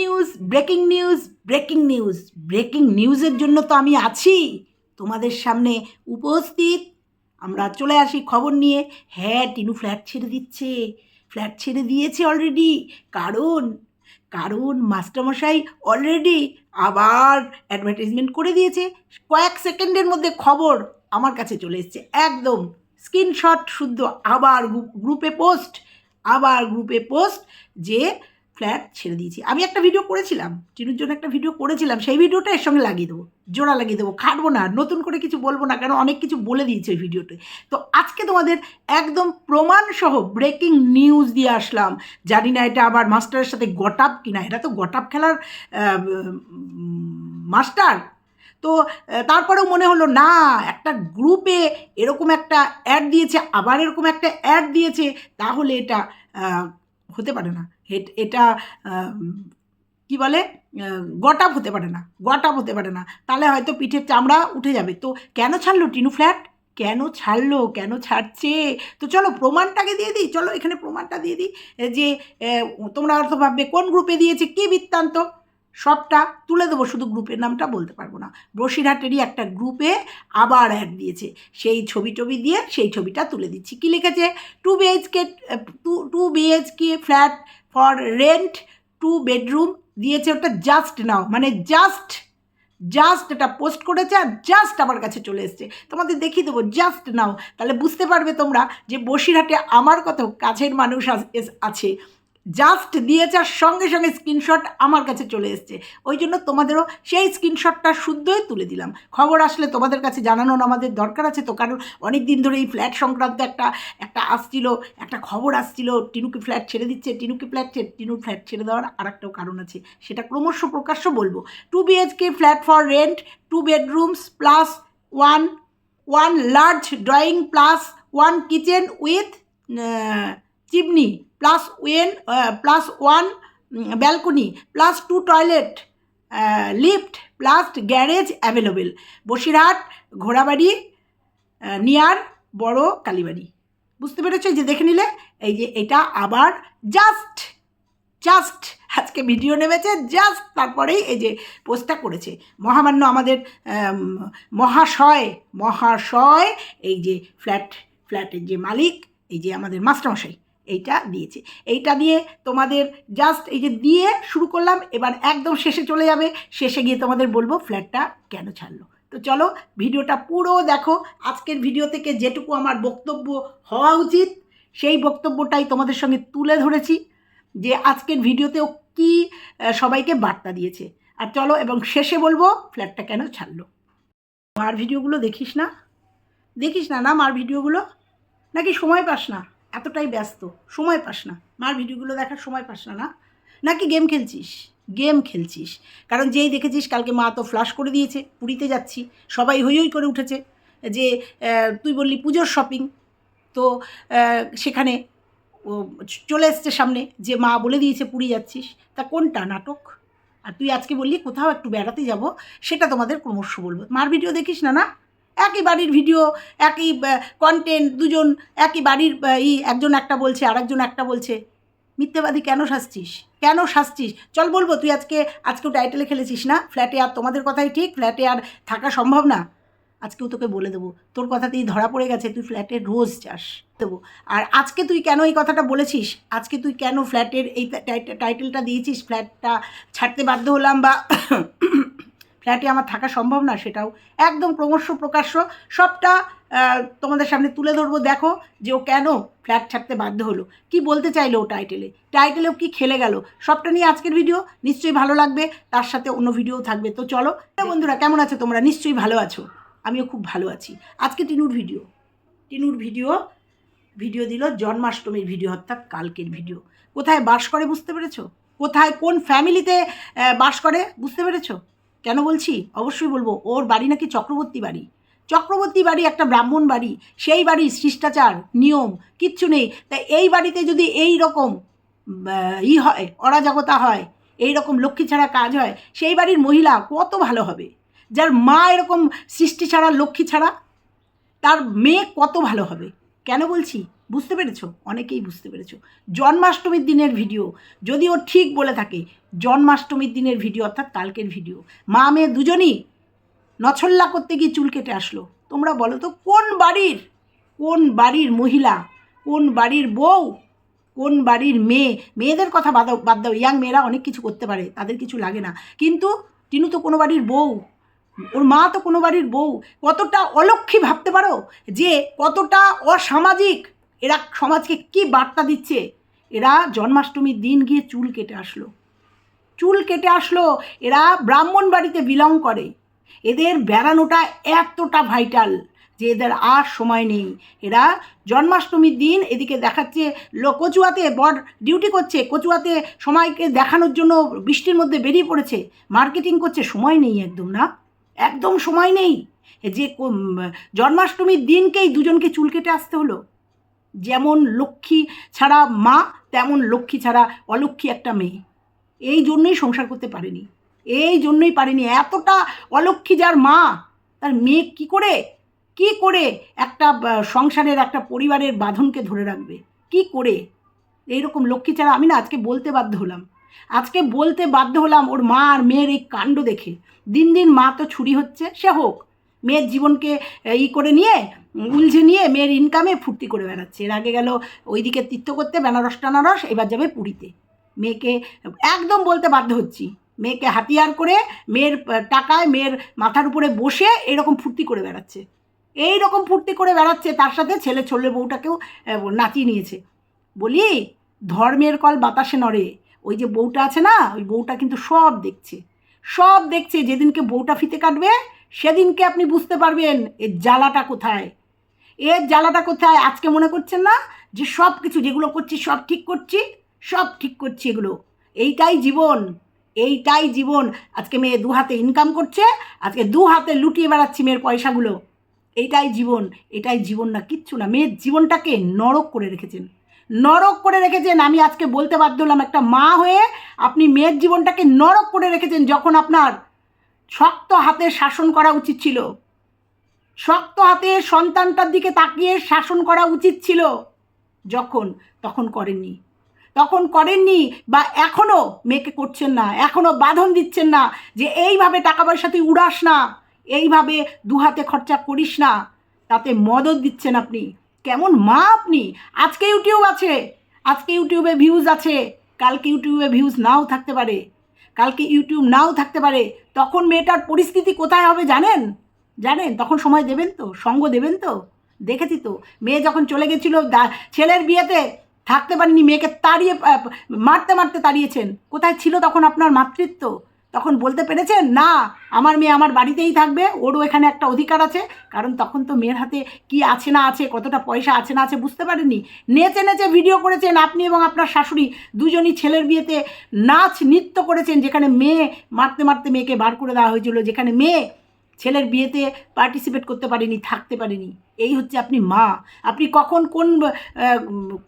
News breaking news breaking news breaking নিউজের জন্য তো আমি আছি। তোমাদের সামনে উপস্থিত। আমরা চলে আসি খবর নিয়ে। হ্যাঁ টিনু ফ্ল্যাট ছেড়ে দিচ্ছে। ফ্ল্যাট ছেড়ে দিয়েছে অলরেডি কারণ কারণ মাস্টারমশাই অলরেডি আবার অ্যাডভার্টাইজমেন্ট করে দিয়েছে। কয়েক সেকেন্ডের মধ্যে খবর আমার কাছে চলে এসছে। একদম স্ক্রিনশট শুদ্ধ। আবার গ্রুপে পোস্ট আবার গ্রুপে পোস্ট যে ফ্ল্যাট ছেড়ে দিয়েছি। আমি একটা ভিডিও করেছিলাম চিনুর জন্য একটা ভিডিও করেছিলাম, সেই ভিডিওটা এর সঙ্গে লাগিয়ে দেবো, জোড়া লাগিয়ে দেবো, খাটবো না, নতুন করে কিছু বলব না কেন অনেক কিছু বলে দিয়েছে ওই ভিডিওতে তো আজকে তোমাদের একদম প্রমাণসহ ব্রেকিং নিউজ দিয়ে আসলাম। জানি না এটা আবার মাস্টারের সাথে গটাপ কিনা এটা তো গটাপ খেলার মাস্টার তো তারপরেও মনে হলো, না, একটা গ্রুপে এরকম একটা অ্যাড দিয়েছে, আবার এরকম একটা অ্যাড দিয়েছে, তাহলে এটা হতে পারে না। এট- এটা কি বলে? গটাপ হতে পারে না গটাপ হতে পারে না। তাহলে হয়তো পিঠের চামড়া উঠে যাবে। তো কেন ছাড়লো টিনু ফ্ল্যাট? কেন ছাড়লো? কেন ছাড়ছে? তো চলো প্রমাণটাকে দিয়ে দিই, চলো এখানে প্রমাণটা দিয়ে দিই, যে তোমরা অর্থ ভাববে কোন গ্রুপে দিয়েছে, কী বৃত্তান্ত? সবটা তুলে দেবো, শুধু গ্রুপের নামটা বলতে পারব না। বসিরহাটেরই একটা গ্রুপে আবার অ্যাড দিয়েছে। সেই ছবি টবি দিয়ে সেই ছবিটা তুলে দিচ্ছি। কী লিখেছে? Two BHK two two BHK flat for rent two bedroom দিয়েছে ওটা জাস্ট নাও মানে জাস্ট জাস্ট এটা পোস্ট করেছে আর জাস্ট আমার কাছে চলে এসছে। তোমাদের দেখিয়ে দেবো জাস্ট নাও তাহলে বুঝতে পারবে তোমরা যে বসিরহাটে আমার কত কাছের মানুষ আছে। জাস্ট দিয়েছে আর সঙ্গে সঙ্গে স্ক্রিনশট আমার কাছে চলে এসছে। ওই জন্য তোমাদেরও সেই স্ক্রিনশটটা শুদ্ধই তুলে দিলাম। খবর আসলে তোমাদের কাছে জানানোর আমাদের দরকার আছে তো, কারণ অনেক দিন ধরে এই ফ্ল্যাট সংক্রান্ত একটা একটা আসছিল, একটা খবর আসছিল, টিনুকে ফ্ল্যাট ছেড়ে দিচ্ছে, টিনুকে ফ্ল্যাট টিনুর ফ্ল্যাট ছেড়ে দেওয়ার আর একটাও কারণ আছে। সেটা ক্রমশ প্রকাশ্য বলব। Two BHK flat for rent two bedrooms plus one one large drawing plus one kitchen with chimney plus oven plus one balcony, plus two toilet lift, plus garage available. Basirhat, ঘোড়াবাড়ি near, বড় কালীবাড়ি। বুঝতে পেরেছ? যে দেখে নিলে, এই যে এটা আবার জাস্ট জাস্ট আজকে ভিডিও নেমেছে, জাস্ট তারপরেই এই যে পোস্টটা করেছে। মহামান্য আমাদের মহাশয় মহাশয়, এই যে ফ্ল্যাট, ফ্ল্যাটের যে মালিক, এই যে আমাদের মাস্টারমশাই। এইটা দিয়েছে। এইটা দিয়ে তোমাদের জাস্ট এই যে দিয়ে শুরু করলাম, এবার একদম শেষে চলে যাবে। শেষে গিয়ে তোমাদের বলব ফ্ল্যাটটা কেন ছাড়লো। তো চলো ভিডিওটা পুরো দেখো। আজকের ভিডিও থেকে যেটুকু আমার বক্তব্য হওয়া উচিত, সেই বক্তব্যটাই তোমাদের সঙ্গে তুলে ধরেছি যে আজকের ভিডিওতেও কি সবাইকে বার্তা দিয়েছে। আর চলো এবং শেষে বলব ফ্ল্যাটটা কেন ছাড়লো। মার ভিডিওগুলো দেখিস না? দেখিস না না মার ভিডিওগুলো? নাকি সময় পাস না? এতটাই ব্যস্ত, সময় পাস না। মার ভিডিওগুলো দেখার সময় পাস না না? নাকি গেম খেলছিস? গেম খেলছিস। কারণ যেই দেখেছিস কালকে মা তো ফ্লাশ করে দিয়েছে, পুরীতে যাচ্ছি, সবাই হই হই করে উঠেছে যে তুই বললি পুজোর শপিং তো সেখানে চলে এসছে সামনে যে মা বলে দিয়েছে পুরী যাচ্ছিস। তা কোনটা? নাটক? আর তুই আজকে বললি কোথাও একটু বেড়াতে যাব, সেটা তোমাদের ক্রমশ বলব। মার ভিডিও দেখিস না না? একই বাড়ির ভিডিও একই কন্টেন্ট দুজন একই বাড়ির ই, একজন একটা বলছে, আরেকজন একটা বলছে। মিথ্যেবাদী কেন শাসছিস কেন শাসছিস চল বলব, তুই আজকে, আজকেও টাইটেলে খেলেছিস না? ফ্ল্যাটে আর তোমাদের কথাই ঠিক ফ্ল্যাটে আর থাকা সম্ভব না? আজকেও তোকে বলে দেবো, তোর কথাতেই ধরা পড়ে গেছে, তুই ফ্ল্যাটে রোজ যাস। দেবো। আর আজকে তুই কেন এই কথাটা বলেছিস? আজকে তুই কেন ফ্ল্যাটের এই টাইট- টাইটেলটা দিয়েছিস? ফ্ল্যাটটা ছাড়তে বাধ্য হলাম বা ফ্ল্যাটে আমার থাকা সম্ভব না সেটাও একদম ক্রমশ প্রকাশ্য। সবটা তোমাদের সামনে তুলে ধরবো। দেখো যে ও কেন ফ্ল্যাট ছাড়তে বাধ্য হলো। কি বলতে চাইলো ও টাইটেলে টাইটেলেও কি খেলে গেল? সবটা নিয়ে আজকের ভিডিও নিশ্চয়ই ভালো লাগবে। তার সাথে অন্য ভিডিও থাকবে। তো চলো বন্ধুরা, কেমন আছো তোমরা? নিশ্চয়ই ভালো আছো। আমিও খুব ভালো আছি। আজকে টিনুর ভিডিও টিনুর ভিডিও ভিডিও দিল জন্মাষ্টমীর ভিডিও অর্থাৎ কালকের ভিডিও কোথায় বাস করে বুঝতে পেরেছ? কোথায়, কোন ফ্যামিলিতে বাস করে বুঝতে পেরেছ? কেন বলছি? অবশ্যই বলব, ওর বাড়ি নাকি চক্রবর্তী বাড়ি। চক্রবর্তী বাড়ি একটা ব্রাহ্মণ বাড়ি, সেই বাড়ির শিষ্টাচার, নিয়ম, কিচ্ছু নেই। তাই এই বাড়িতে যদি এই রকম ই হয়, অরাজকতা হয়, এই রকম লক্ষ্মী ছাড়া কাজ হয়, সেই বাড়ির মহিলা কত ভালো হবে? যার মা এরকম সৃষ্টি ছাড়া, লক্ষ্মী ছাড়া, তার মেয়ে কত ভালো হবে? কেন বলছি? বুঝতে পেরেছ? অনেকেই বুঝতে পেরেছ। জন্মাষ্টমীর দিনের ভিডিও, যদি ও ঠিক বলে থাকে, জন্মাষ্টমীর দিনের ভিডিও অর্থাৎ কালকের ভিডিও। মা মেয়ে দুজনই নছল্লা করতে গিয়ে চুল কেটে আসলো। তোমরা বলো তো, কোন বাড়ির কোন বাড়ির মহিলা, কোন বাড়ির বউ, কোন বাড়ির মেয়ে? মেয়েদের কথা বাদ বাদ দাও। ইয়াং মেয়েরা অনেক কিছু করতে পারে, তাদের কিছু লাগে না। কিন্তু টিনু তো কোনো বাড়ির বউ, ওর মা তো কোনো বাড়ির বউ। কতটা অলক্ষী ভাবতে পারো যে কতটা অসামাজিক এরা সমাজকে কি বার্তা দিচ্ছে? এরা জন্মাষ্টমীর দিন গিয়ে চুল কেটে আসলো। চুল কেটে আসলো, এরা ব্রাহ্মণ বাড়িতে বিলং করে। এদের বেড়ানোটা এতটা ভাইটাল যে এদের আর সময় নেই। এরা জন্মাষ্টমীর দিন এদিকে দেখাচ্ছে কচুয়াতে বর ডিউটি করছে, কচুয়াতে সময়কে দেখানোর জন্য বৃষ্টির মধ্যে বেরিয়ে পড়েছে। মার্কেটিং করছে, সময় নেই একদম না? একদম সময় নেই। যে জন্মাষ্টমীর দিনকেই দুজনকে চুল কেটে আসতে হলো। যেমন লক্ষ্মী ছাড়া মা, তেমন লক্ষ্মী ছাড়া অলক্ষ্মী একটা মেয়ে। এই জন্যই সংসার করতে পারেনি। এই জন্যই পারেনি। এতটা অলক্ষ্মী যার মা, তার মেয়ে কি করে? কি করে একটা সংসারের একটা পরিবারের বাঁধনকে ধরে রাখবে? কি করে? এইরকম লক্ষ্মী ছাড়া আমি না আজকে বলতে বাধ্য হলাম। আজকে বলতে বাধ্য হলাম ওর মা আর মেয়ের এই কাণ্ড দেখে। দিন দিন মা তো ছুরি হচ্ছে, সে হোক। মেয়ের জীবনকে ই করে নিয়ে, উলঝে নিয়ে মেয়ের ইনকামে ফুর্তি করে বেড়াচ্ছে। এর আগে গেল ওইদিকে তীর্থ করতে, বেনারস টানারস, এবার যাবে পুরীতে। মেয়েকে, একদম বলতে বাধ্য হচ্ছি। মেয়েকে হাতিয়ার করে মেয়ের টাকায় মেয়ের মাথার উপরে বসে এরকম ফুর্তি করে বেড়াচ্ছে। এই রকম ফুর্তি করে বেড়াচ্ছে, তার সাথে ছেলে ছোলে বউটাকেও নাচিয়ে নিয়েছে। বলি, ধর্মের কল বাতাসে নড়ে। ওই যে বউটা আছে না, ওই বউটা কিন্তু সব দেখছে। সব দেখছে, যেদিনকে বউটা ফিতে কাটবে সেদিনকে আপনি বুঝতে পারবেন এর জ্বালাটা কোথায়। এর জ্বালাটা কোথায় আজকে মনে করছেন না? যে সব কিছু যেগুলো করছি, সব ঠিক করছি? সব ঠিক করছি এগুলো। এইটাই জীবন। এইটাই জীবন। আজকে মেয়ে দু হাতে ইনকাম করছে, আজকে দু হাতে লুটিয়ে বেড়াচ্ছি মেয়ের পয়সাগুলো। এইটাই জীবন। এটাই জীবন না, কিচ্ছু না। মেয়ের জীবনটাকে নরক করে রেখেছেন। নরক করে রেখেছেন। আমি আজকে বলতে বাধ্য হলাম একটা মা হয়ে আপনি মেয়ের জীবনটাকে নরক করে রেখেছেন যখন আপনার শক্ত হাতে শাসন করা উচিত ছিল। শক্ত হাতে সন্তানটার দিকে তাকিয়ে শাসন করা উচিত ছিল। যখন, তখন করেননি। তখন করেননি বা এখনও মেয়েকে করছেন না এখনও বাঁধন দিচ্ছেন না যে এইভাবে টাকা পয়সা তুই উড়াস না, এইভাবে দু হাতে খরচা করিস না। তাতে মদত দিচ্ছেন আপনি। কেমন মা আপনি! আজকে ইউটিউব আছে, আজকে ইউটিউবে ভিউজ আছে, কালকে ইউটিউবে ভিউজ নাও থাকতে পারে। কালকে ইউটিউব নাও থাকতে পারে, তখন মেয়েটার পরিস্থিতি কোথায় হবে জানেন? জানেন? তখন সময় দেবেন তো? সঙ্গ দেবেন তো? দেখেছি তো। মেয়ে যখন চলে গেছিল ছেলের বিয়েতে থাকতে পারেনি, মেয়েকে তাড়িয়ে মারতে মারতে তাড়িয়েছেন। কোথায় ছিল তখন আপনার মাতৃত্ব? তখন বলতে পেরেছেন, না, আমার মেয়ে আমার বাড়িতেই থাকবে, ওরও এখানে একটা অধিকার আছে। কারণ তখন তো মেয়ের হাতে কি আছে না আছে, কতটা পয়সা আছে না আছে বুঝতে পারেননি। নেচে নেচে ভিডিও করেছেন আপনি এবং আপনার শাশুড়ি, দুজনই ছেলের বিয়েতে নাচ নৃত্য করেছেন, যেখানে মেয়ে মারতে মারতে মেয়েকে বার করে দেওয়া হয়েছিল, যেখানে মেয়ে ছেলের বিয়েতে পার্টিসিপেট করতে পারেনি, থাকতে পারেনি। এই হচ্ছে আপনি মা। আপনি কখন কোন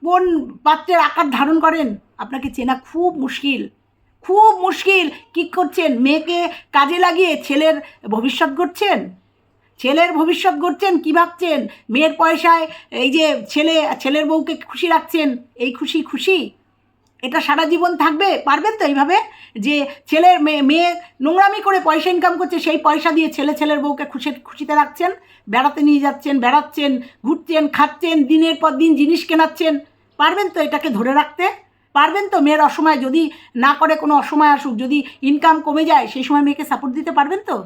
কোন পাত্রের আকার ধারণ করেন? আপনাকে চেনা খুব মুশকিল। খুব মুশকিল কী করছেন? মেয়েকে কাজে লাগিয়ে ছেলের ভবিষ্যৎ গড়ছেন? ছেলের ভবিষ্যৎ গড়ছেন কী ভাবছেন? মেয়ের পয়সায় এই যে ছেলে, ছেলের বউকে খুশি রাখছেন, এই খুশি খুশি? এটা সারা জীবন থাকবে? পারবেন তো এইভাবে? যে ছেলের মেয়ে মেয়ে নোংরামি করে পয়সা ইনকাম করছে, সেই পয়সা দিয়ে ছেলে ছেলের বউকে খুশি, খুশিতে রাখছেন, বেড়াতে নিয়ে যাচ্ছেন, বেড়াচ্ছেন, ঘুরছেন, খাচ্ছেন, দিনের পর দিন জিনিস কেনাচ্ছেন। পারবেন তো এটাকে ধরে রাখতে? পারবেন তো? মেয়ের অসময় যদি না করে কোনো অসময় আসুক, যদি ইনকাম কমে যায়, সেই সময় মেয়েকে সাপোর্ট দিতে পারবেন তো?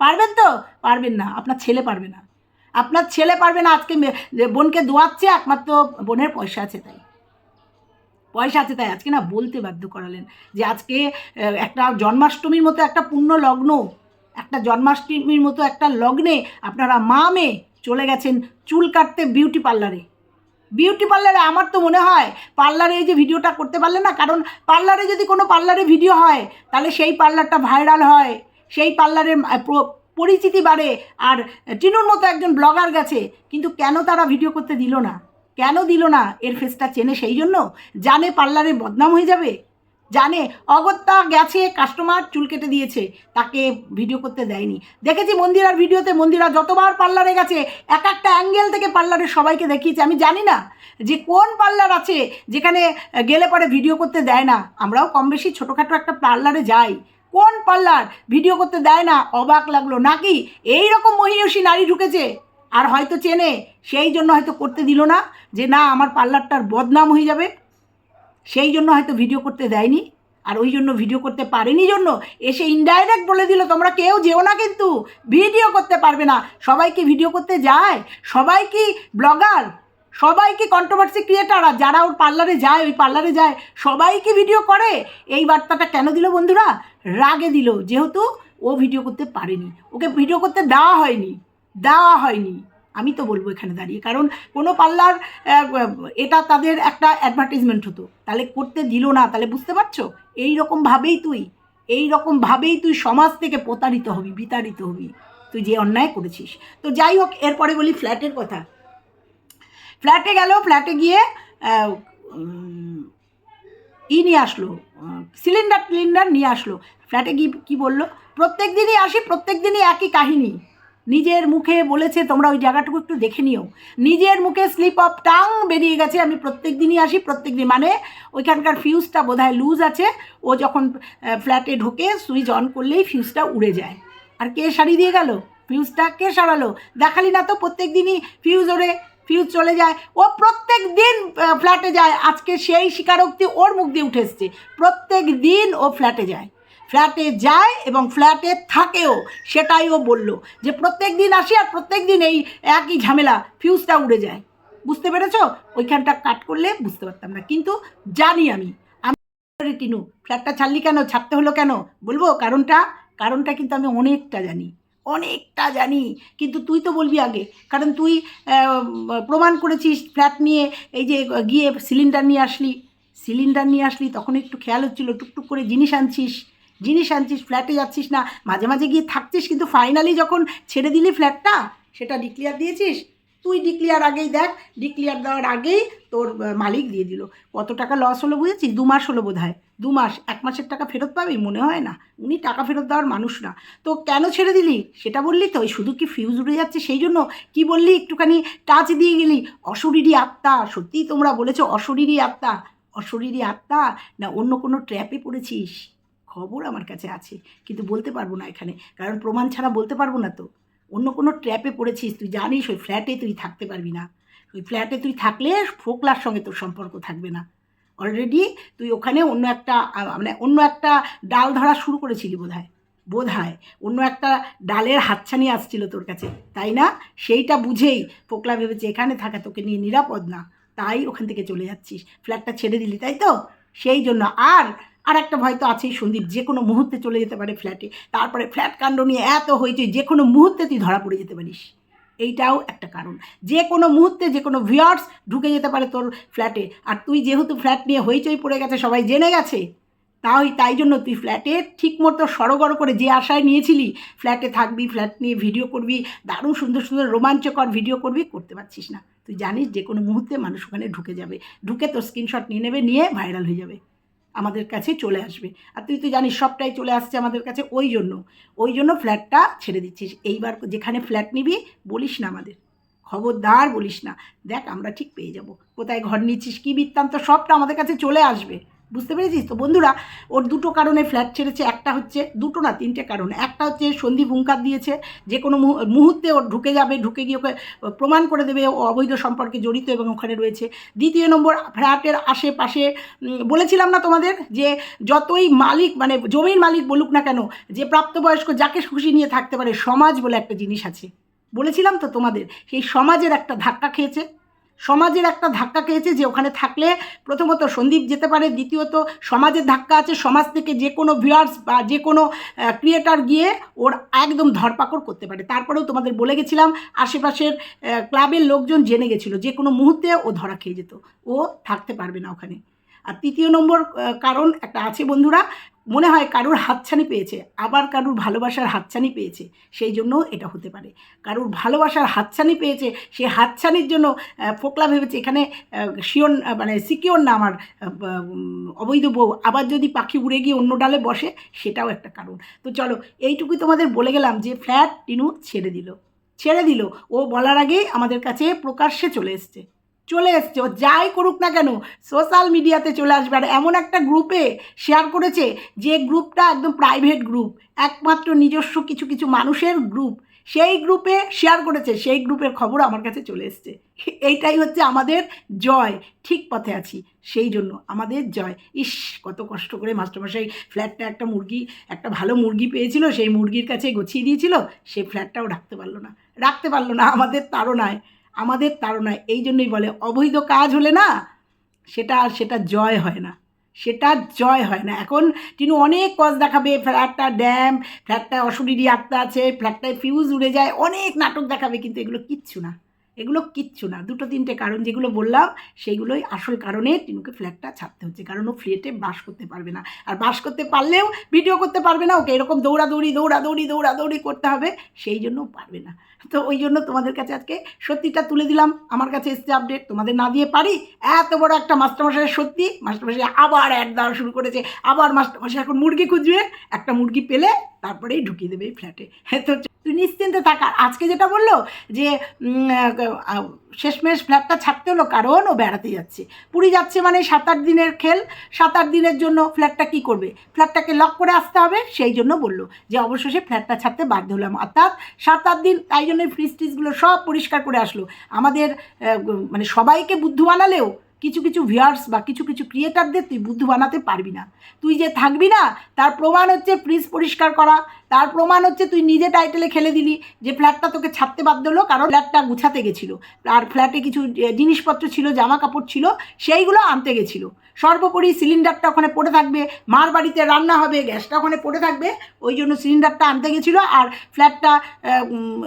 পারবেন তো? পারবেন না। আপনার ছেলে পারবে না। আপনার ছেলে পারবে না আজকে বোনকে দোয়াচ্ছে, একমাত্র বোনের পয়সা আছে তাই। পয়সা আছে তাই। আজকে না বলতে বাধ্য করালেন যে আজকে একটা জন্মাষ্টমীর মতো একটা পূর্ণ লগ্ন একটা জন্মাষ্টমীর মতো একটা লগ্নে আপনারা মা মেয়ে চলে গেছেন চুল কাটতে বিউটি পার্লারে বিউটি পার্লারে আমার তো মনে হয় পার্লারে এই যে ভিডিওটা করতে পারলে না, কারণ পার্লারে যদি কোনো পার্লারে ভিডিও হয়, তাহলে সেই পার্লারটা ভাইরাল হয়। সেই পার্লারের পরিচিতি বাড়ে। আর টিনুর মতো একজন ব্লগার গেছে, কিন্তু কেন তারা ভিডিও করতে দিল না? কেন দিল না এর ফেসটা চেনে? সেই জন্য জানে পার্লারে বদনাম হয়ে যাবে? জানে, অগত্যা গেছে কাস্টমার চুল কেটে দিয়েছে, তাকে ভিডিও করতে দেয়নি। দেখেছি মন্দিরার ভিডিওতে মন্দিরা যতবার পার্লারে গেছে, এক একটা অ্যাঙ্গেল থেকে পার্লারের সবাইকে দেখিয়েছে। আমি জানি না যে কোন পার্লার আছে যেখানে গেলে পরে ভিডিও করতে দেয় না। আমরাও কম বেশি ছোটোখাটো একটা পার্লারে যাই। কোন পার্লার ভিডিও করতে দেয় না? অবাক লাগল। নাকি এই রকম মহিয়সী নারী ঢুকেছে? আর হয়তো চেনে, সেই জন্য হয়তো করতে দিল না যে না, আমার পার্লারটার বদনাম হয়ে যাবে। সেই জন্য হয়তো ভিডিও করতে দেয়নি, আর ওই জন্য ভিডিও করতে পারেনি জন্য এসে ইনডাইরেক্ট বলে দিল, তোমরা কেউ যেও না কিন্তু ভিডিও করতে পারবে না। সবাই কি ভিডিও করতে যায়? সবাই কি ব্লগার সবাই কি কন্ট্রোভার্সি ক্রিয়েটার আর যারা ওর পার্লারে যায়, ওই পার্লারে যায়, সবাই কি ভিডিও করে? এই বার্তাটা কেন দিল বন্ধুরা? রাগে দিল, যেহেতু ও ভিডিও করতে পারেনি। ওকে ভিডিও করতে দেওয়া হয়নি দেওয়া হয়নি। আমি তো বলব এখানে দাঁড়িয়ে। কারণ কোনো পার্লার এটা তাদের একটা অ্যাডভার্টিজমেন্ট হতো। তাহলে করতে দিল না, তাহলে বুঝতে পারছ? এই রকমভাবেই তুই, এই রকমভাবেই তুই সমাজ থেকে প্রতারিত হবি, বিতাড়িত হবি। তুই যে অন্যায় করেছিস। তো যাই হোক, এরপরে বলি ফ্ল্যাটের কথা। ফ্ল্যাটে গেল, ফ্ল্যাটে গিয়ে ই নিয়ে আসলো সিলিন্ডার টিলিন্ডার নিয়ে আসলো। ফ্ল্যাটে গিয়ে কী বলল? প্রত্যেক দিনই আসি, প্রত্যেক দিনই একই কাহিনী। নিজের মুখে বলেছে, তোমরা ওই জায়গাটুকু একটু দেখে নিও। নিজের মুখে স্লিপ অফ টাং বেরিয়ে গেছে, আমি প্রত্যেক দিনই আসি, প্রত্যেক দিন। মানে ওইখানকার ফিউজটা বোধহয় লুজ আছে, ও যখন ফ্ল্যাটে ঢোকে সুইচ অন করলেই ফিউজটা উড়ে যায়। আর কে সারি দিয়ে গেল? ফিউজটা কে সারালো? দেখালি না তো প্রত্যেক দিনই ফিউজ ওড়ে ফিউজ চলে যায়। ও প্রত্যেক দিন ফ্ল্যাটে যায়। আজকে সেই স্বীকারোক্তি ওর মুখ দিয়ে উঠে এসছে। প্রত্যেক দিন ও ফ্ল্যাটে যায়। ফ্ল্যাটে যায় এবং ফ্ল্যাটে থাকেও, সেটাই ও বলল যে প্রত্যেক দিন আসি আর প্রত্যেক দিন এই একই ঝামেলা ফিউজটা উড়ে যায়। বুঝতে পেরেছ? ওইখানটা কাট করলে বুঝতে পারতাম না। কিন্তু জানি আমি আমি টিনু, ফ্ল্যাটটা ছাড়লি কেন? ছাড়তে হলো কেন? বলব, কারণটা কারণটা কিন্তু আমি অনেকটা জানি অনেকটা জানি। কিন্তু তুই তো বলবি আগে, কারণ তুই প্রমাণ করেছিস ফ্ল্যাট নিয়ে, এই যে গিয়ে সিলিন্ডার নিয়ে আসলি। সিলিন্ডার নিয়ে আসলি, তখন একটু খেয়াল হচ্ছিল, টুকটুক করে জিনিস আনছিস। জিনিস আনছিস ফ্ল্যাটে যাচ্ছিস না, মাঝে মাঝে গিয়ে থাকছিস, কিন্তু ফাইনালি যখন ছেড়ে দিলি ফ্ল্যাটটা সেটা ডিক্লিয়ার দিয়েছিস। তুই ডিক্লিয়ার আগেই দেখ ডিক্লিয়ার দেওয়ার আগেই তোর মালিক দিয়ে দিল। কত টাকা লস হলো বুঝেছিস? দু মাস হলো বোধ হয় দু মাস, এক মাসের টাকা ফেরত পাবি? মনে হয় না। উনি টাকা ফেরত দেওয়ার মানুষ না। তো কেন ছেড়ে দিলি? সেটা বললি তো? ওই শুধু কি ফিউজ উড়ে যাচ্ছে? সেই জন্য কি বললি? একটুখানি টাচ দিয়ে গেলি। অশরীরী আত্মা, সত্যিই তোমরা বলেছ অশরীরী আত্মা। অশরীরী আত্মা? না, অন্য কোনো ট্র্যাপে পড়েছিস? খবর আমার কাছে আছে, কিন্তু বলতে পারব না এখানে। কারণ প্রমাণ ছাড়া বলতে পারব না তো। অন্য কোনো ট্র্যাপে পড়েছিস, তুই জানিস ওই ফ্ল্যাটে তুই থাকতে পারবি না। ওই ফ্ল্যাটে তুই থাকলে ফোকলার সঙ্গে তোর সম্পর্ক থাকবে না। অলরেডি তুই ওখানে অন্য একটা মানে অন্য একটা ডাল ধরা শুরু করেছিলি বোধ হয় বোধ হয় অন্য একটা ডালের হাতছানি আসছিল তোর কাছে। তাই না? সেইটা বুঝেই পোকলা ভেবেছে, এখানে থাকা তোকে নিয়ে নিরাপদ না। তাই ওখান থেকে চলে যাচ্ছিস। ফ্ল্যাটটা ছেড়ে দিলি, তাই তো? সেই জন্য আর আর একটা ভয় তো আছেই সন্দীপ, যে কোনো মুহূর্তে চলে যেতে পারে ফ্ল্যাটে তারপরে ফ্ল্যাট কাণ্ড নিয়ে এত হয়েছে যে কোনো মুহূর্তে তুই ধরা পড়ে যেতে পারিস। এইটাও একটা কারণ। যে কোনো মুহূর্তে, যে কোনো ভিউয়ার্স ঢুকে যেতে পারে তোর ফ্ল্যাটে আর তুই যেহেতু ফ্ল্যাট নিয়ে হইচই পড়ে গেছে, সবাই জেনে গেছে, তাই তাই জন্য তুই ফ্ল্যাটে ঠিকমতো সড়গড় করে যে আশায় নিয়েছিলি ফ্ল্যাটে থাকবি ফ্ল্যাট নিয়ে ভিডিও করবি, দারুণ সুন্দর সুন্দর রোমাঞ্চকর ভিডিও করবি, করতে পারছিস না। তুই জানিস যে কোনো মুহূর্তে মানুষ ওখানে ঢুকে যাবে। ঢুকে তোর স্ক্রিনশট নিয়ে নেবে, নিয়ে ভাইরাল হয়ে যাবে। আমাদের কাছে চলে আসবে। আর তুই তো জানিস সবটাই চলে আসছে আমাদের কাছে ওই জন্য। ওই জন্য ফ্ল্যাটটা ছেড়ে দিচ্ছিস। এইবার যেখানে ফ্ল্যাট নিবি, বলিস না আমাদের। খবরদার বলিস না। দেখ আমরা ঠিক পেয়ে যাব। কোথায় ঘর নিচ্ছিস, কী বৃত্তান্ত, সবটা আমাদের কাছে চলে আসবে। বুঝতে পেরেছিস তো? বন্ধুরা, ওর দুটো কারণে ফ্ল্যাট ছেড়েছে, একটা হচ্ছে দুটো না, তিনটে কারণ। একটা হচ্ছে সন্ধি হুঙ্কার দিয়েছে, যে কোনো মুহূ- মুহূর্তে ওর ঢুকে যাবে, ঢুকে গিয়ে ওকে প্রমাণ করে দেবে ও অবৈধ সম্পর্কে জড়িত এবং ওখানে রয়েছে। দ্বিতীয় নম্বর, ফ্ল্যাটের আশেপাশে বলেছিলাম না তোমাদের যে যতই মালিক মানে জমির মালিক বলুক না কেন, যে প্রাপ্তবয়স্ক যাকে খুশি নিয়ে থাকতে পারে, সমাজ বলে একটা জিনিস আছে। বলেছিলাম তো তোমাদের, সেই সমাজের একটা ধাক্কা খেয়েছে। সমাজের একটা ধাক্কা খেয়েছে যে ওখানে থাকলে প্রথমত সন্দীপ যেতে পারে, দ্বিতীয়ত সমাজের ধাক্কা আছে, সমাজ থেকে যে কোনো ভিউয়ার্স বা যে কোনো ক্রিয়েটার গিয়ে ওর একদম ধরপাকড় করতে পারে। তারপরেও তোমাদের বলে গেছিলাম, আশেপাশের ক্লাবের লোকজন জেনে গেছিল যে কোনো মুহূর্তে ও ধরা খেয়ে যেত। ও থাকতে পারবে না ওখানে। আর তৃতীয় নম্বর কারণ একটা আছে বন্ধুরা মনে হয় কারুর হাতছানি পেয়েছে, আবার কারুর ভালোবাসার হাতছানি পেয়েছে, সেই জন্য এটা হতে পারে। কারুর ভালোবাসার হাতছানি পেয়েছে সেই হাতছানির জন্য ফোকলা ভেবেছে, এখানে শিওর মানে সিকিওর না আমার অবৈধ বউ, আবার যদি পাখি উড়ে গিয়ে অন্য ডালে বসে, সেটাও একটা কারণ। তো চলো, এইটুকুই তোমাদের বলে গেলাম যে ফ্ল্যাট টিনু ছেড়ে দিল। ছেড়ে দিল। ও বলার আগেই আমাদের কাছে প্রকাশ্যে চলে এসছে। চলে এসছে, ও যাই করুক না কেন সোশ্যাল মিডিয়াতে চলে আসবে। আর এমন একটা গ্রুপে শেয়ার করেছে যে গ্রুপটা একদম প্রাইভেট গ্রুপ একমাত্র নিজস্ব কিছু কিছু মানুষের গ্রুপ সেই গ্রুপে শেয়ার করেছে, সেই গ্রুপের খবর আমার কাছে চলে এসছে। এইটাই হচ্ছে আমাদের জয়, ঠিক পথে আছি, সেই জন্য আমাদের জয়। ইস, কত কষ্ট করে মাস্টারমশাই ফ্ল্যাটটা একটা মুরগি, একটা ভালো মুরগি পেয়েছিল, সেই মুরগির কাছে গছিয়ে দিয়েছিল সেই ফ্ল্যাটটাও রাখতে পারল না। রাখতে পারল না আমাদের তাড়নায়। আমাদের তাড়নায়। এই জন্যই বলে, অবৈধ কাজ হলে না সেটা আর সেটা জয় হয় না। সেটা জয় হয় না। এখন তিনি অনেক কজ দেখাবে, ফ্ল্যাটটা ড্যাম, ফ্ল্যাটটায় অশরীরী আত্মা আছে, ফ্ল্যাটটায় ফিউজ উড়ে যায়, অনেক নাটক দেখাবে, কিন্তু এগুলো কিচ্ছু না। এগুলো কিচ্ছু না। দুটো তিনটে কারণ যেগুলো বললাম, সেইগুলোই আসল কারণে টিনুকে ফ্ল্যাটটা ছাড়তে হচ্ছে। কারণ ও ফ্ল্যাটে বাস করতে পারবে না। আর বাস করতে পারলেও ভিডিও করতে পারবে না। ওকে এরকম দৌড়াদৌড়ি দৌড়াদৌড়ি দৌড়াদৌড়ি করতে হবে, সেই জন্য পারবে না। তো ওই জন্য তোমাদের কাছে আজকে সত্যিটা তুলে দিলাম। আমার কাছে এসছে আপডেট তোমাদের না দিয়ে পারি? এত বড় একটা মাস্টারমশাইয়ের সত্যি। মাস্টারমশাই আবার অ্যাড দেওয়া শুরু করেছে। আবার মাস্টারমশাই এখন মুরগি খুঁজবে। একটা মুরগি পেলে তারপরেই ঢুকিয়ে দেবে এই ফ্ল্যাটে তো তুই নিশ্চিন্তে থাক। আর আজকে যেটা বলল যে শেষমেশ ফ্ল্যাটটা ছাড়তে হলো কারণ ও বেড়াতে যাচ্ছে। পুরী যাচ্ছে মানে সাত আট দিনের খেল সাত আট দিনের জন্য ফ্ল্যাটটা কি করবে? ফ্ল্যাটটাকে লক করে আসতে হবে, সেই জন্য বলল যে, অবশেষে ফ্ল্যাটটা ছাড়তে বাধ্য হলাম। অর্থাৎ সাত আট দিন, তাই জন্য ফ্রিজ ট্রিজগুলো সব পরিষ্কার করে আসলো। আমাদের মানে সবাইকে বুদ্ধু বানালেও কিছু কিছু ভিউয়ার্স বা কিছু কিছু ক্রিয়েটারদের তুই বুদ্ধু বানাতে পারবি না। তুই যে থাকবি না, তার প্রমাণ হচ্ছে ফ্রিজ পরিষ্কার করা, তার প্রমাণ হচ্ছে তুই নিজে টাইটেলে খেলে দিলি যে ফ্ল্যাটটা তোকে ছাড়তে বাধ্য হলো কারণ ফ্ল্যাটটা গুছাতে গেছিল। আর ফ্ল্যাটে কিছু জিনিসপত্র ছিল জামা কাপড় ছিল, সেইগুলো আনতে গেছিল। সর্বোপরি সিলিন্ডারটা ওখানে পড়ে থাকবে, মার বাড়িতে রান্না হবে, গ্যাসটা ওখানে পড়ে থাকবে, ওই জন্য সিলিন্ডারটা আনতে গেছিল আর ফ্ল্যাটটা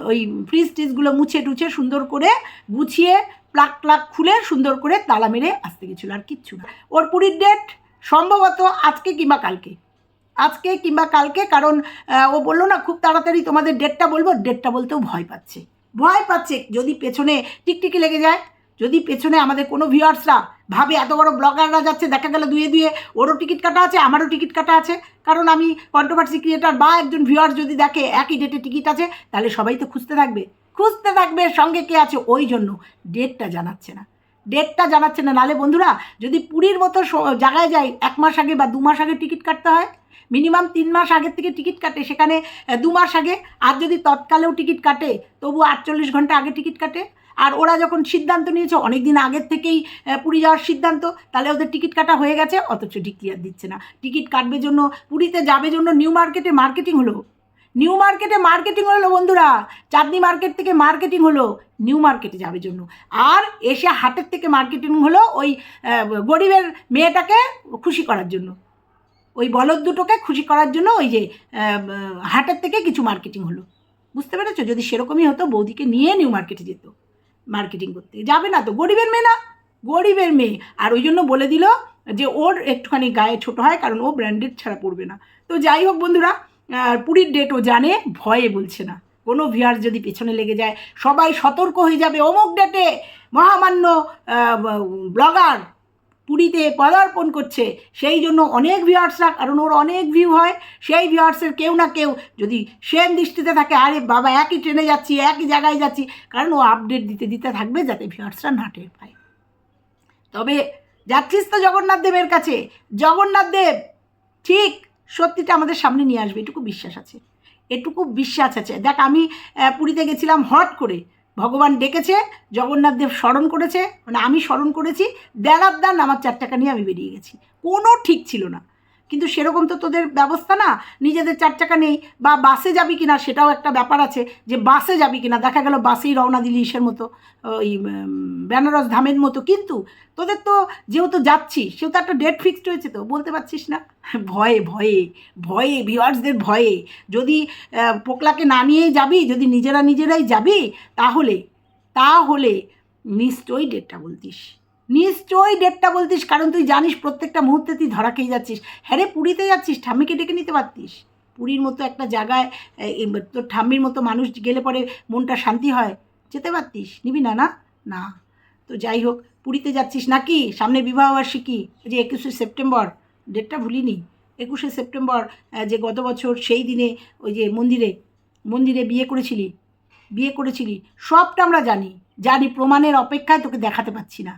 ওই ফ্রিজ টিজগুলো মুছে টুছে সুন্দর করে গুছিয়ে প্লাক প্লাক খুলে সুন্দর করে তালা মেরে আসতে গেছিল আর কিচ্ছু না। ওর পুরীর ডেট সম্ভবত আজকে কিংবা কালকে। আজকে কিংবা কালকে কারণ ও বলল না, খুব তাড়াতাড়ি তোমাদের ডেটটা বলব ডেটটা বলতেও ভয় পাচ্ছে। ভয় পাচ্ছে যদি পেছনে টিকটিকি লেগে যায়, যদি পেছনে আমাদের কোনো ভিউয়ার্সরা ভাবে এত বড় ব্লগাররা যাচ্ছে, দেখা গেল দুয়ে দুয়ে, ওরও টিকিট কাটা আছে, আমারও টিকিট কাটা আছে। কারণ আমি কন্ট্রোভার্সি ক্রিয়েটার বা একজন ভিউয়ার্স যদি দেখে একই ডেটে টিকিট আছে, তাহলে সবাই তো খুঁজতে থাকবে। খুঁজতে থাকবে সঙ্গে কে আছে? ওই জন্য ডেটটা জানাচ্ছে না। ডেটটা জানাচ্ছে না। নালে বন্ধুরা, যদি পুরীর মতো জায়গায় যাই, এক মাস আগে বা দু মাস আগে টিকিট কাটতে হয়। মিনিমাম তিন মাস আগের থেকে টিকিট কাটে। সেখানে দু মাস আগে। আর যদি তৎকালেও টিকিট কাটে, তবু আটচল্লিশ ঘণ্টা আগে টিকিট কাটে। আর ওরা যখন সিদ্ধান্ত নিয়েছে অনেক দিন আগের থেকেই পুরী যাওয়ার সিদ্ধান্ত, তাহলে ওদের টিকিট কাটা হয়ে গেছে, অথচ ডিক্লিয়ার দিচ্ছে না। টিকিট কাটবে জন্য, পুরীতে যাবে জন্য নিউ মার্কেটে মার্কেটিং হলো। নিউ মার্কেটে মার্কেটিং হলো বন্ধুরা। চাঁদনি মার্কেট থেকে মার্কেটিং হলো নিউ মার্কেটে যাবে জন্য। আর এসে হাটের থেকে মার্কেটিং হলো ওই গরিবের মেয়েটাকে খুশি করার জন্য। ওই বলদ দুটোকে খুশি করার জন্য ওই যে হাটের থেকে কিছু মার্কেটিং হলো। বুঝতে পেরেছ? যদি সেরকমই হতো, বৌদিকে নিয়ে নিউ মার্কেটে যেত মার্কেটিং করতে। যাবে না তো, গরিবের মেয়ে না, গরিবের মেয়ে। আর ওই জন্য বলে দিল যে, ওর একটুখানি গায়ে ছোট হয়, কারণ ও ব্র্যান্ডেড ছাড়া পড়বে না। তো যাই হোক বন্ধুরা পুরীর ডেট ও জানে, ভয়ে বলছে না। কোনো ভিয়ার যদি পেছনে লেগে যায়, সবাই সতর্ক হয়ে যাবে। অমুক ডেটে মহামান্য ব্লগার পুরীতে পদার্পণ করছে, সেই জন্য অনেক ভিউয়ার্সরা কারণ ওর অনেক ভিউ হয়, সেই ভিউয়ার্সের কেউ না কেউ যদি সেম দৃষ্টিতে থাকে, আরে বাবা, একই ট্রেনে যাচ্ছি, একই জায়গায় যাচ্ছি, কারণ ও আপডেট দিতে দিতে থাকবে যাতে ভিউয়ার্সরা না টের পায়। তবে যাচ্ছিস তো জগন্নাথ দেবের কাছে, জগন্নাথ দেব, ঠিক সত্যিটা আমাদের সামনে নিয়ে আসবে, এটুকু বিশ্বাস আছে। এটুকু বিশ্বাস আছে। দেখ, আমি পুরীতে গেছিলাম হট করে। ভগবান ডেকেছে, জগন্নাথ দেব স্মরণ করেছে মানে আমি স্মরণ করেছি, দেড়ার দান আমার চার টাকা নিয়ে আমি বেরিয়ে গেছি। কোনো ঠিক ছিল না। কিন্তু সেরকম তো তোদের ব্যবস্থা না? নিজেদের চার চাকা নেই। বা বাসে যাবি কিনা সেটাও একটা ব্যাপার আছে যে বাসে যাবি কিনা। দেখা গেল বাসেই রওনা দিলি ইসের মতো, ওই বেনারস ধামের মতো। কিন্তু তোদের তো যেহেতু যাচ্ছি, সেহেতু একটা ডেট ফিক্সড হয়েছে তো, বলতে পারছিস না? ভয়ে ভয়ে ভয়ে ভিওয়ার্সদের ভয়ে। যদি পোকলাকে না নিয়েই যাবি, যদি নিজেরা নিজেরাই যাবি, তাহলে তাহলে নিশ্চয়ই ডেটটা বলতিস। নিশ্চয়ই ডেটটা বলতিস, কারণ তুই জানিস প্রত্যেকটা মুহূর্তে তুই ধরা খেয়ে যাচ্ছিস। হ্যাঁ রে, পুরীতে যাচ্ছিস, ঠাম্মিকে ডেকে নিতে পারতিস? পুরীর মতো একটা জায়গায় তোর ঠাম্মির মতো মানুষ গেলে পরে মনটা শান্তি হয়, যেতে পারতিস? নিবি না না? না। তো যাই হোক, পুরীতে যাচ্ছিস নাকি? সামনে বিবাহবার্ষিকী যে একুশে সেপ্টেম্বর, ডেটটা ভুলিনি। একুশে সেপ্টেম্বর যে গত বছর সেই দিনে ওই যে মন্দিরে মন্দিরে বিয়ে করেছিলি বিয়ে করেছিলি, সবটা আমরা জানি। জানি, প্রমাণের অপেক্ষায় তোকে দেখাতে পাচ্ছি না।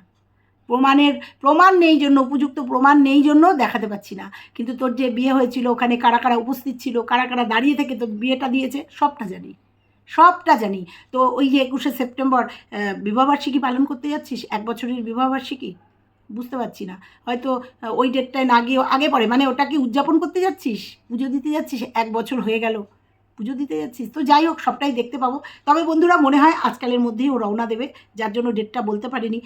প্রমাণের প্রমাণ নেই জন্য, উপযুক্ত প্রমাণ নেই জন্য দেখাতে পাচ্ছি না। কিন্তু তোর যে বিয়ে হয়েছিল, ওখানে কারা কারা উপস্থিত ছিল, কারা কারা দাঁড়িয়ে থেকে তোর বিয়েটা দিয়েছে, সবটা জানি। সবটা জানি। তো ওই যে একুশে সেপ্টেম্বর বিবাহবার্ষিকী পালন করতে যাচ্ছিস? এক বছরের বিবাহবার্ষিকী? বুঝতে পারছি না। হয়তো ওই ডেটটায় না গিয়ে আগে পরে মানে ওটা কি উদযাপন করতে যাচ্ছিস? পুজো দিতে যাচ্ছিস? এক বছর হয়ে গেল। পুজো দিতে যাচ্ছিস। তো যাই হোক, সবটাই দেখতে পাবো। তবে বন্ধুরা, মনে হয় আজকালের মধ্যেই ও রওনা দেবে। যার জন্য ডেটটা বলতে পারিনি।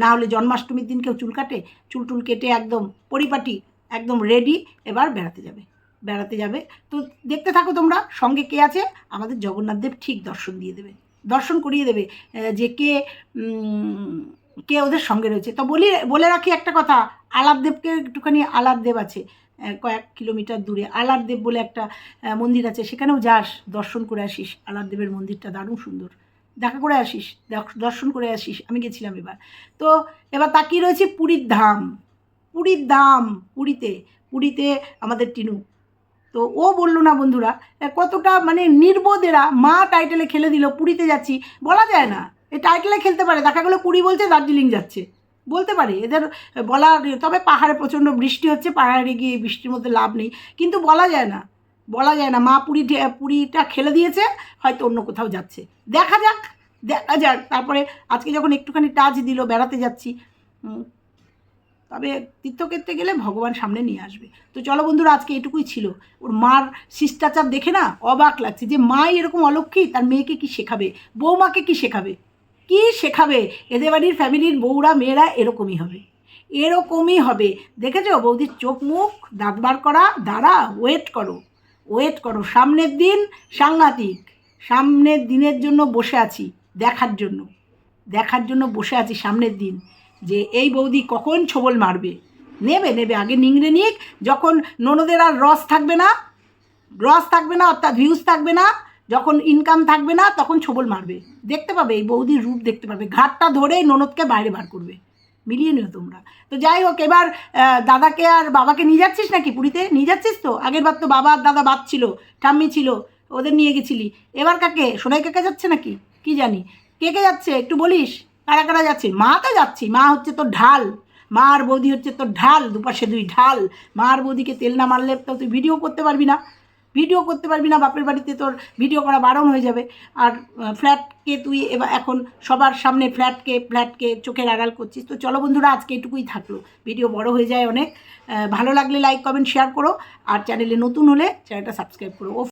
না হলে জন্মাষ্টমীর দিন কেউ চুল কাটে, চুল টুল কেটে একদম পরিপাটি, একদম রেডি এবার বেড়াতে যাবে। বেড়াতে যাবে। তো দেখতে থাকো তোমরা, সঙ্গে কে আছে? আমাদের জগন্নাথদেব ঠিক দর্শন দিয়ে দেবে। দর্শন করিয়ে দেবে যে কে কে ওদের সঙ্গে রয়েছে। তো বলি, বলে রাখি একটা কথা আলাপদেবকে একটুখানি আলাপদেব আছে। কয়েক কিলোমিটার দূরে আলাপদেব বলে একটা মন্দির আছে, সেখানেও যাস, দর্শন করে আসিস। আলাপদেবের মন্দিরটা দারুণ সুন্দর। দেখা করে আসিস দর্শন করে আসিস। আমি গেছিলাম এবার। তো এবার তাকিয়ে রয়েছে পুরীর ধাম। পুরীর ধাম, পুরীতে পুরীতে আমাদের টিনু। তো ও বলল, না বন্ধুরা কতটা মানে নির্বোধেরা মা টাইটেলে খেলে দিল, পুরীতে যাচ্ছি। বলা যায় না। এই টাইটেলে খেলতে পারে। দেখা গেলো পুরী বলছে দার্জিলিং যাচ্ছে। বলতে পারে, এদের বলা তবে পাহাড়ে প্রচণ্ড বৃষ্টি হচ্ছে, পাহাড়ে গিয়ে বৃষ্টির মধ্যে লাভ নেই। কিন্তু বলা যায় না, বলা যায় না। মা পুরী পুরীটা খেলে দিয়েছে, হয়তো অন্য কোথাও যাচ্ছে। দেখা যাক দেখা যাক। তারপরে আজকে যখন একটুখানি টাচ দিল, বেড়াতে যাচ্ছি। তবে তীর্থক্ষেত্রে গেলে ভগবান সামনে নিয়ে আসবে। তো চলো বন্ধুরা, আজকে এটুকুই ছিল। ওর মার শিষ্টাচার দেখে না অবাক লাগছে যে, মাই এরকম অলক্ষী, তার মেয়েকে কি শেখাবে? বৌমাকে কি শেখাবে? কি শেখাবে? এদের বাড়ির ফ্যামিলির বউরা, মেয়েরা এরকমই হবে। এরকমই হবে। দেখেছ? বৌদির চোখ মুখ, দাঁত বার করা, দাঁড়া ওয়েট করো। ওয়েট করো। সামনের দিন সাংঘাতিক। সামনের দিনের জন্য বসে আছি, দেখার জন্য। দেখার জন্য বসে আছি সামনের দিন। যে এই বৌদি কখন ছবল মারবে? নেবে নেবে। আগে নিংড়ে নিক। যখন ননদের আর রস থাকবে না, রস থাকবে না, অর্থাৎ ভিউজ থাকবে না যখন ইনকাম থাকবে না, তখন ছবল মারবে। দেখতে পাবে, এই বৌদির রূপ দেখতে পাবে। ঘাটটা ধরেই ননদকে বাইরে বার করবে। মিলিয়ে নিও তোমরা। তো যাই হোক, এবার দাদাকে আর বাবাকে নিয়ে যাচ্ছিস নাকি পুরীতে? নিয়ে যাচ্ছিস তো? আগের বার তো বাবা আর দাদা বাদ ছিল, ঠাম্মি ছিল, ওদের নিয়ে গেছিলি। এবার কাকে? সোনাই কাকা যাচ্ছে নাকি? কি জানি। কে কে যাচ্ছে? একটু বলিস। কারা কারা যাচ্ছে? মা তো যাচ্ছি। মা হচ্ছে তোর ঢাল। মা আর বৌদি হচ্ছে তোর ঢাল, দুপাশে দুই ঢাল। মা আর বৌদিকে তেল না মারলে তো তুই ভিডিও করতে পারবি না। ভিডিও করতে পারবি না, বাপের বাড়িতে তোর ভিডিও করা বারণ হয়ে যাবে। আর ফ্ল্যাটকে তুই এবার এখন সবার সামনে ফ্ল্যাটকে ফ্ল্যাটকে চোখের আড়াল করছিস। তো চলো বন্ধুরা, আজকে এটুকুই থাকল। ভিডিও বড় হয়ে যায় অনেক। ভালো লাগলে লাইক কমেন্ট শেয়ার করো। আর চ্যানেলে নতুন হলে চ্যানেলটা সাবস্ক্রাইব করো।